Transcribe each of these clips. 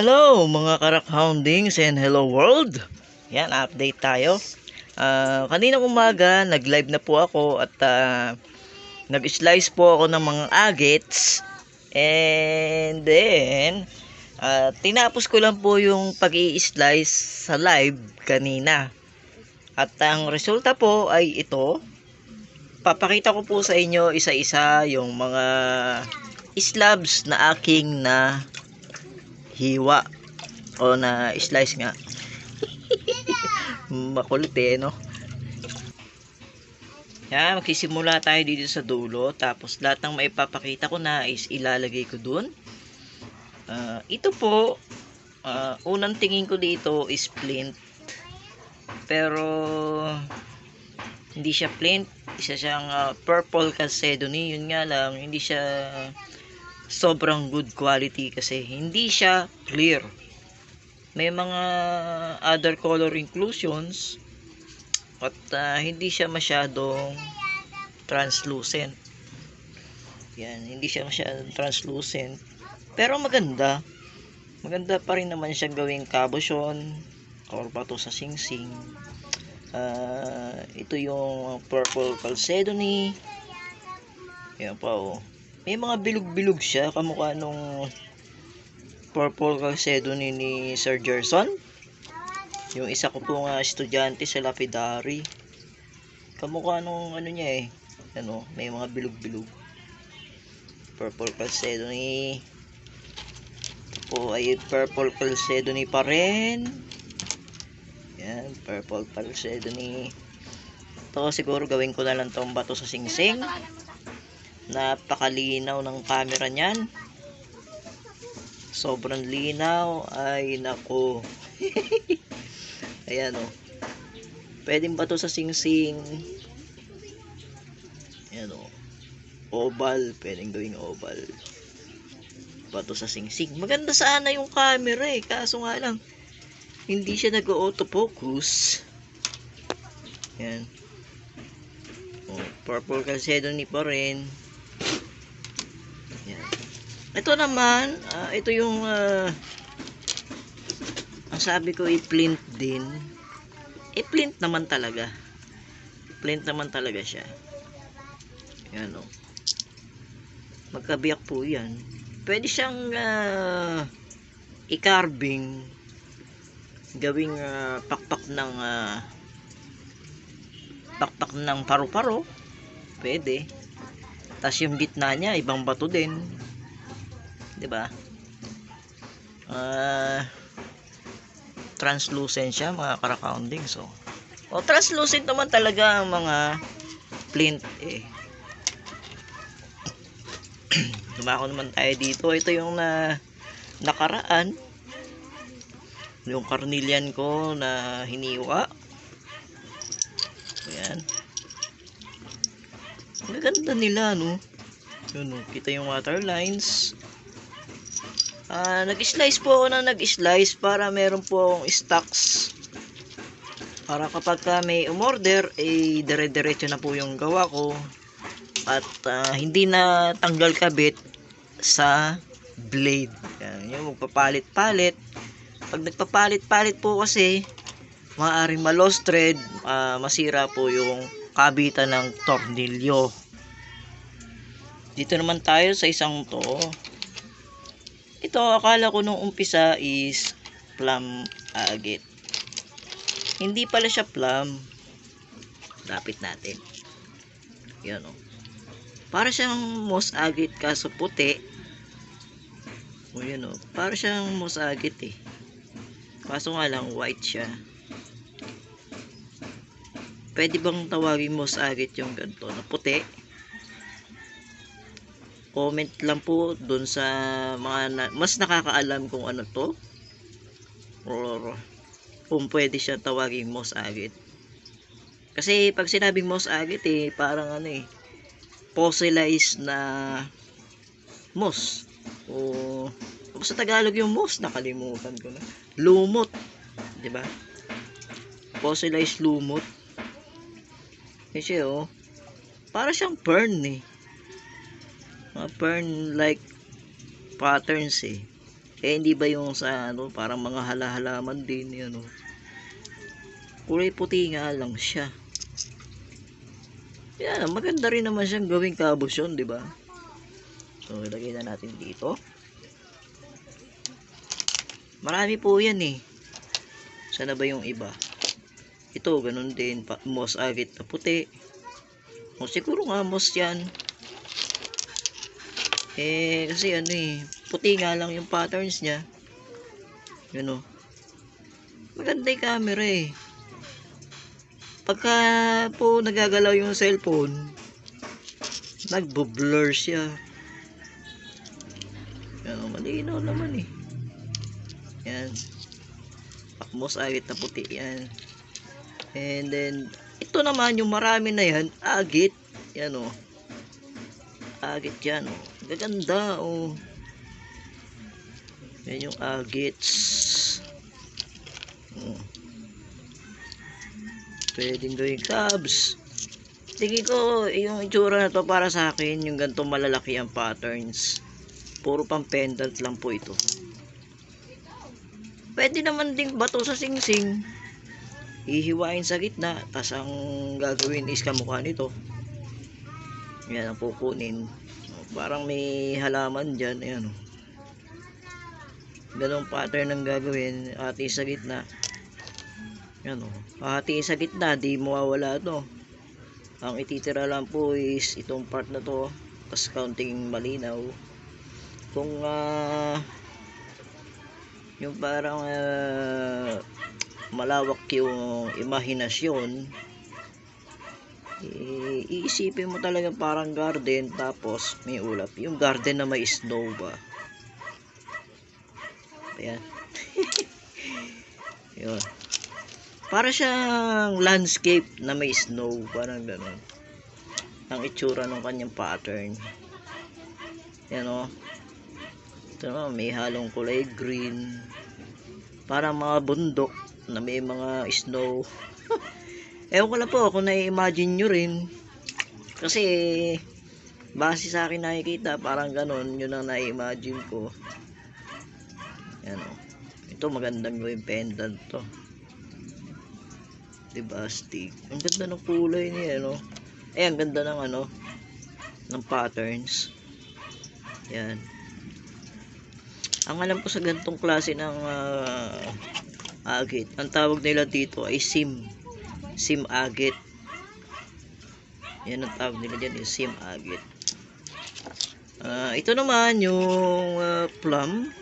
Hello mga karakhoundings and hello world. Yan, update tayo. Ah, kanina umaga, nag-live na po ako at ah, nag-slice po ako ng mga agits. And then, ah, tinapos ko lang po yung pag slice sa live kanina. At ang resulta po ay ito. Papakita ko po sa inyo isa-isa yung mga slabs na aking na hiwa. O na slice nga. Makulit eh no? Yan magsisimula tayo dito sa dulo. Tapos lahat ng maipapakita ko na is ilalagay ko dun. Ah, ito po ah, unang tingin ko dito is flint. Pero hindi siya flint. Isa siyang ah, purple calcedony. Yun nga lang hindi siya sobrang good quality kasi hindi siya clear. May mga other color inclusions at ah, hindi siya masyadong translucent. Yan, hindi siya masyadong translucent. Pero maganda. Maganda pa rin naman siyang gawing kabosyon or bato sa singsing. Ah, ito yung purple calcedony. Yan pa oh. May mga bilog-bilog siya kamukha nung purple calcedony ni Sir Gerson. Yung isa ko po nga estudyante sa lapidary. Kamukha nung ano niya eh. Ano, may mga bilog-bilog. Purple calcedony. Ito po ay purple calcedony pa rin. Yan, purple calcedony. Ito siguro gawin ko na lang tong bato sa singsing. Napakalinaw ng camera niyan. Sobrang linaw. Ay, nako. Ayan o. Oh. Pwedeng ba to sa singsing? Ayan o. Oval. Pwedeng gawing oval. Bato sa singsing. Maganda sana yung camera eh. Kaso nga lang. Hindi siya nag-autofocus. Ayan. Oh, purple calcedony pa rin. Ito naman, ah, ito yung ah, ang sabi ko i-plint din. I-plint naman talaga. Plint naman talaga siya. Yan o. Magkabiyak po yan. Pwede siyang ah, i-carving gawing ah, pakpak ng ah, pakpak ng paru-paro. Pwede. Tapos yung gitna niya, ibang bato din. 'Di ba? Ah translucent siya, mga karakounding. So, o translucent naman talaga ang mga flint eh. Dumako naman tayo dito. Ito yung na nakaraan. Yung carnelian ko na hiniwa. Ayan. Ang ganda nila, no? Yun, no? Kita yung water lines. Ah, nag-slice po ako na nag-slice para meron po akong stocks. Para kapag ka may umorder, eh, dire-diretso na po yung gawa ko. At ah, hindi na tanggal kabit sa blade. Yan, yung magpapalit-palit. Pag nagpapalit-palit po kasi, maaaring ma-lost thread, ah, masira po yung kabitan ng tornilyo. Dito naman tayo sa isang to. Ito, akala ko nung umpisa is plum agate. Hindi pala siya plum. Lapit natin. Yan o. Para siyang moss agate kaso puti. O yun o. Para siyang moss agate eh. Kaso nga lang white siya. Pwede bang tawagin moss agate yung ganito na puti? Comment lang po dun sa mga na, mas nakakaalam kung ano to. Or kung pwede siya tawagin moss agate kasi pag sinabing moss agate eh parang ano eh fossilized na moss o sa Tagalog yung moss nakalimutan ko na. Lumot di ba? Fossilized lumot. Kasi oh. Para siyang fern eh mga fern like patterns eh Eh, hindi ba yung sa, ano, parang mga halahalaman din, yan, oh. Kulay puti nga lang siya. Yan, maganda rin naman siyang gawing kabusyon, di ba? So, ilagay na natin dito. Marami po yan eh. Sana ba yung iba? Ito, ganun din. Moss agit na puti. O siguro nga moss yan. Eh, kasi ano eh. Puti nga lang yung patterns niya. Yun o. Maganda yung camera eh. Pagka po nagagalaw yung cellphone, nagbo-blur siya. Yan o, malinaw naman eh. Yan. Pakmos agit na puti yan. And then, ito naman yung marami na yan, agit. Yan o. Agit yan o. Gaganda o. Yan yung agits. Oh. Pwedeng gawing cabs. Tingin ko, yung itsura na to para sa akin, yung ganito malalaki ang patterns. Puro pang pendant lang po ito. Pwede naman ding bato sa singsing. Hihiwain sa gitna, tas ang gagawin is kamukha nito. Yan ang kukunin. Parang may halaman dyan. Ayan o. Ganong pattern ang gagawin. Hati sa gitna. Yan o. Hati sa gitna, di mawawala to. Ang ititira lang po is itong part na to. Tapos counting malinaw. Kung ah yung parang ah, malawak yung imahinasyon eh, iisipin mo talaga parang garden tapos may ulap. Yung garden na may snow ba? Ayan. Yun. Para siyang landscape na may snow parang ganun. Ang itsura ng kanyang pattern. Yan o ito naman, may halong kulay green. Parang mga bundok na may mga snow ewan ko lang po kung na-imagine nyo rin. Kasi base sa akin nakikita parang ganon yun ang na-imagine ko. Yan o ito magandang gawing pendant to. Diba stick? Ang ganda ng kulay niya no? Eh ang ganda ng ano ng patterns. Yan. Ang alam ko sa gantong klase ng ah, agit ang tawag nila dito ay sim sim agit. Yan ang tawag nila dyan is sim agit. Ah, ito naman yung ah, plum.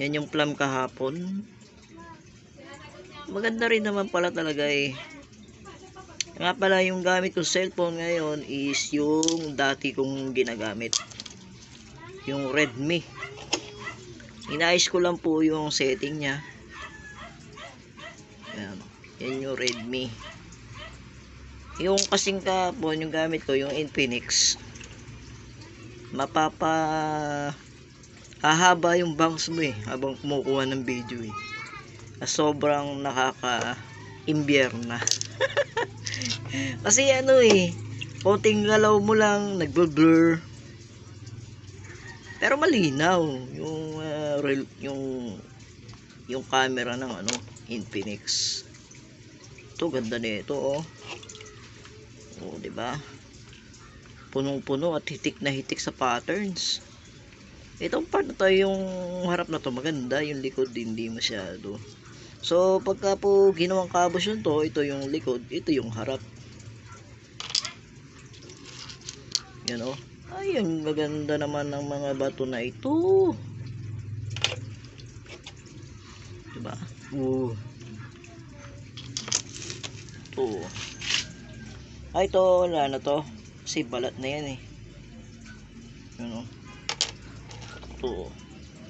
Yan yung plum kahapon. Maganda rin naman pala talaga eh. Nga pala yung gamit kong cellphone ngayon is yung dati kong ginagamit. Yung Redmi. Inayos ko lang po yung setting niya yan, yung Redmi. Yung kasing kapon yung gamit ko yung Infinix mapapa hahaba yung bangs mo eh habang kumukuha ng video eh. Na sobrang nakaka imbierna kasi ano eh konting galaw mo lang nagbo-blur pero malinaw yung ah, real, yung yung camera ng ano Infinix ito ganda nito oh. Oh di ba? Punong-puno at hitik na hitik sa patterns. Itong part na to yung harap na to maganda. Yung likod hindi masyado. So pagka po ginawang kabos yun to ito yung likod ito yung harap. Yan oh. Ay ang maganda naman ng mga bato na ito. Diba uh. Ito. Ay ito wala na to. Kasi balat na yan eh. Ano? Ito.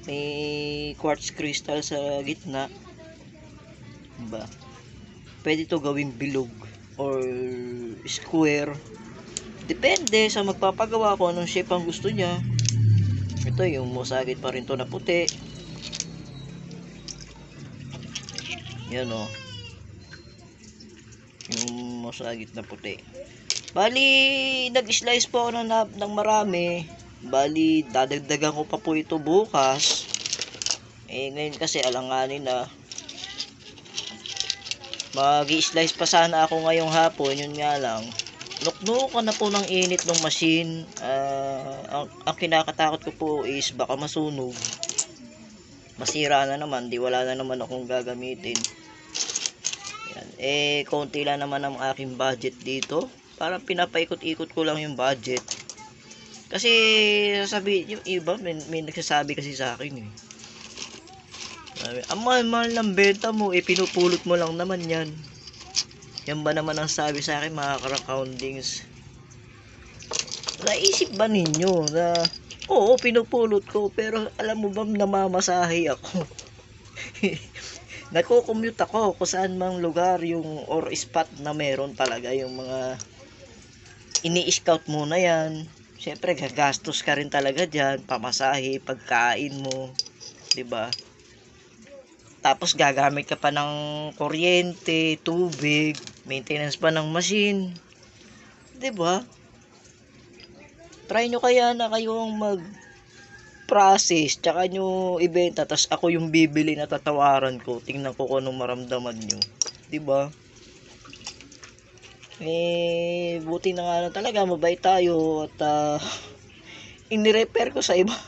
May quartz crystal sa gitna. Diba? Pwede to gawing bilog or square. Depende sa magpapagawa ko anong shape ang gusto niya. Ito yung mosagit pa rin to na puti. Yan o yung mosagit na puti bali nag slice po ako ng, ng marami bali dadagdagan ko pa po ito bukas Eh, ngayon kasi alanganin na mag slice pa sana ako ngayong hapon, yun nga lang. Nuknukan na po ng init ng machine. Ah, ang, ang kinakatakot ko po is baka masunog. Masira na naman, di wala na naman akong gagamitin. Eh, konti lang naman ang aking budget dito. Parang pinapaikot-ikot ko lang yung budget. Kasi, sabi, yung iba, may, may nagsasabi kasi sa akin eh. Sabi, ang mahal-mahal ng benta mo, eh, pinupulot mo lang naman yan. Yan ba naman ang sabi sa akin, mga karakaundings? Naisip ba ninyo na, oo, pinupulot ko, pero alam mo ba, namamasahe ako. Nagko-commute ako kung saan mang lugar yung or spot na meron talaga yung mga ini-scout muna yan. Siyempre, gagastos ka rin talaga dyan, pamasahe, pagkain mo, ba? Tapos gagamit ka pa ng kuryente, tubig, maintenance pa ng machine. ba? Try nyo kaya na kayong mag process, tsaka nyo ibenta, tas ako yung bibili na tatawaran ko. Tingnan ko kung anong maramdaman nyo. ba? Eh, buti na nga lang talaga, mabait tayo at ah, inirepair ko sa iba.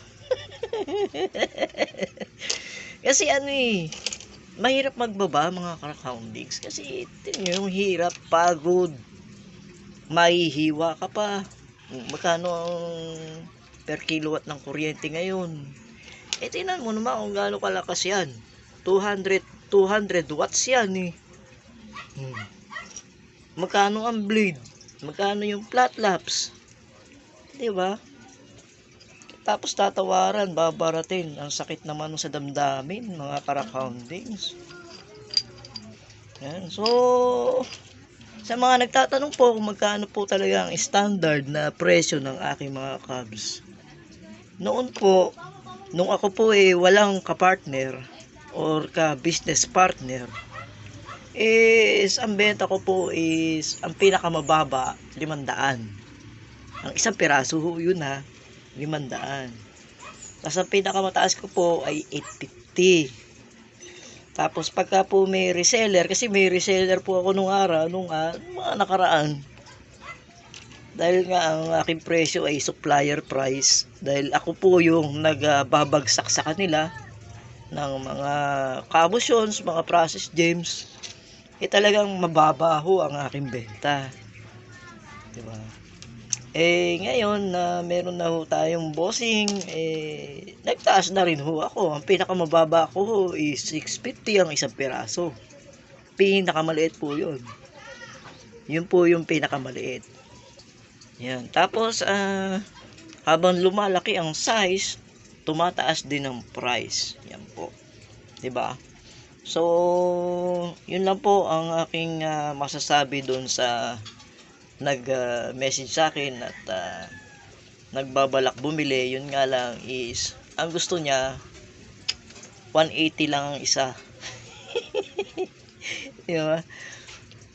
Kasi ano eh, mahirap magbaba mga karakaundings. Kasi tingnan yung hirap, pagod, mahihiwa ka pa. Magkano ang per kilowatt ng kuryente ngayon? Eh tingnan mo naman kung gaano kalakas yan. 200, 200 watts yan eh. Hmm. Magkano ang blade? Magkano yung flat laps? 'Di ba? Tapos tatawaran, babaratin. Ang sakit naman sa damdamin, mga karakaundings. Yan. So, sa mga nagtatanong po kung magkano po talaga ang standard na presyo ng aking mga cabs. Noon po, nung ako po eh walang kapartner or ka-business partner, is ang benta ko po is ang pinakamababa 500. Ang isang piraso ho yun ha, 500. Tapos ang pinakamataas ko po ay 850. Tapos pagka po may reseller, kasi may reseller po ako nung araw, nung ah, mga nakaraan. Dahil nga ang aking presyo ay supplier price. Dahil ako po yung nagbabagsak sa kanila ng mga kamusyon, mga process gems eh talagang mababa ho ang aking benta. 'Di ba? Eh ngayon na meron na ho tayong bossing, eh nagtaas na rin ho ako. Ang pinakamababa ko ho is 650 ang isang piraso. Pinakamaliit po 'yun. Yun po yung pinakamaliit. Yan. Tapos ah habang lumalaki ang size, tumataas din ang price. Yan po. ba? So, yun lang po ang aking ah, masasabi doon sa nag-message sa akin at ah, nagbabalak bumili. Yun nga lang is, ang gusto niya, 180 lang ang isa. Di ba?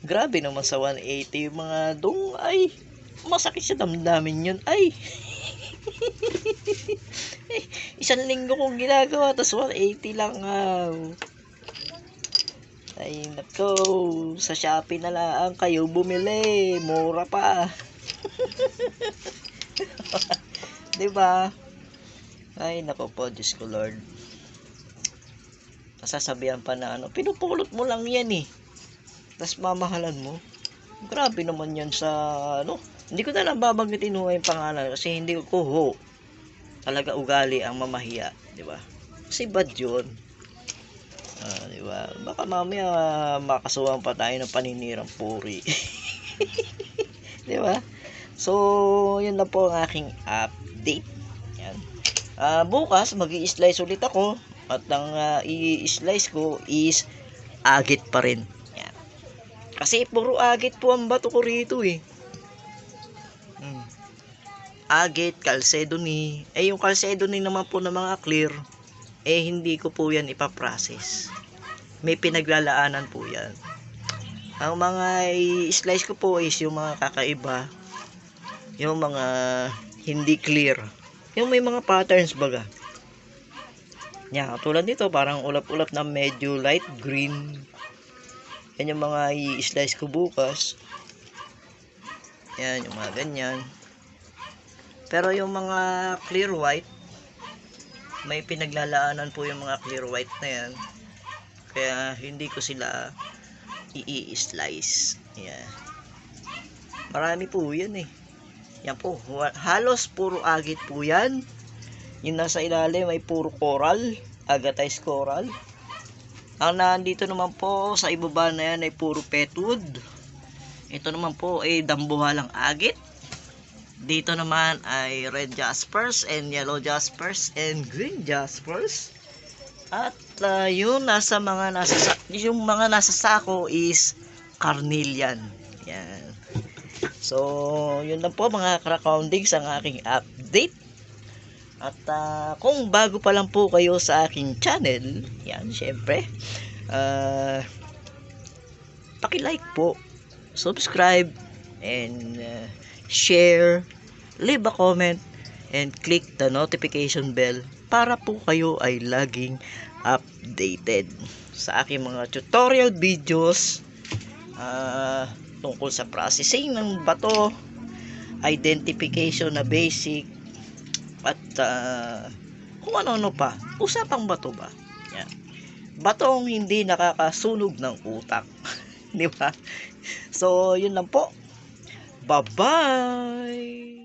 Grabe naman sa 180 yung mga dong ay masakit sa damdamin yun ay isang linggo kong ginagawa tapos 180 lang ah. Ay, nako. Sa Shopee na lang kayo bumili. Mura pa. ba? Ay, nako po, Diyos ko Lord. Masasabihan pa na ano, pinupulot mo lang yan eh. Tapos mamahalan mo. Grabe naman yan sa ano. Hindi ko na lang babanggitin ho yung pangalan kasi hindi ko ho talaga ugali ang mamahiya, 'di ba? Kasi bad 'yun. Ah, di ba? Baka mamaya uh, makasuhan pa tayo ng paninirang puri. di ba? So, yun lang po ang aking update. Yan. Ah, bukas magi-slice ulit ako at ang uh, i-slice ko is agit pa rin. Kasi puro agit po ang bato ko rito eh. Hmm. Agit, calcedony. Eh yung calcedony naman po ng mga clear eh hindi ko po yan ipaprocess. May pinaglalaanan po yan. Ang mga i-slice ko po is yung mga kakaiba, yung mga hindi clear. Yung may mga patterns baga. Yan, katulad nito, parang ulap-ulap na medyo light green. Yan yung mga i-slice ko bukas. Yan, yung mga ganyan. Pero yung mga clear white, may pinaglalaanan po yung mga clear white na yan. Kaya hindi ko sila i-slice. Yan. Marami po yan eh. Yan po. Halos puro agit po yan. Yung nasa ilalim ay puro coral. Agatized coral. Ang nandito naman po sa ibaba na yan ay puro petwood. Ito naman po ay dambuhalang agit. Dito naman ay red jaspers and yellow jaspers and green jaspers. At ah, yun nasa mga nasa sa- yung mga nasa sako is carnelian. Yan. So, yun lang po mga crowdings ang aking update. At ah, kung bago pa lang po kayo sa aking channel, yan, syempre, ah, paki-like po, subscribe, and ah, share, leave a comment, and click the notification bell para po kayo ay laging updated sa aking mga tutorial videos ah, tungkol sa processing ng bato, identification na basic, at ah, kung ano-ano pa. Usapang bato ba? Yan. Batong hindi nakakasunog ng utak. Di ba? So, yun lang po. Bye-bye!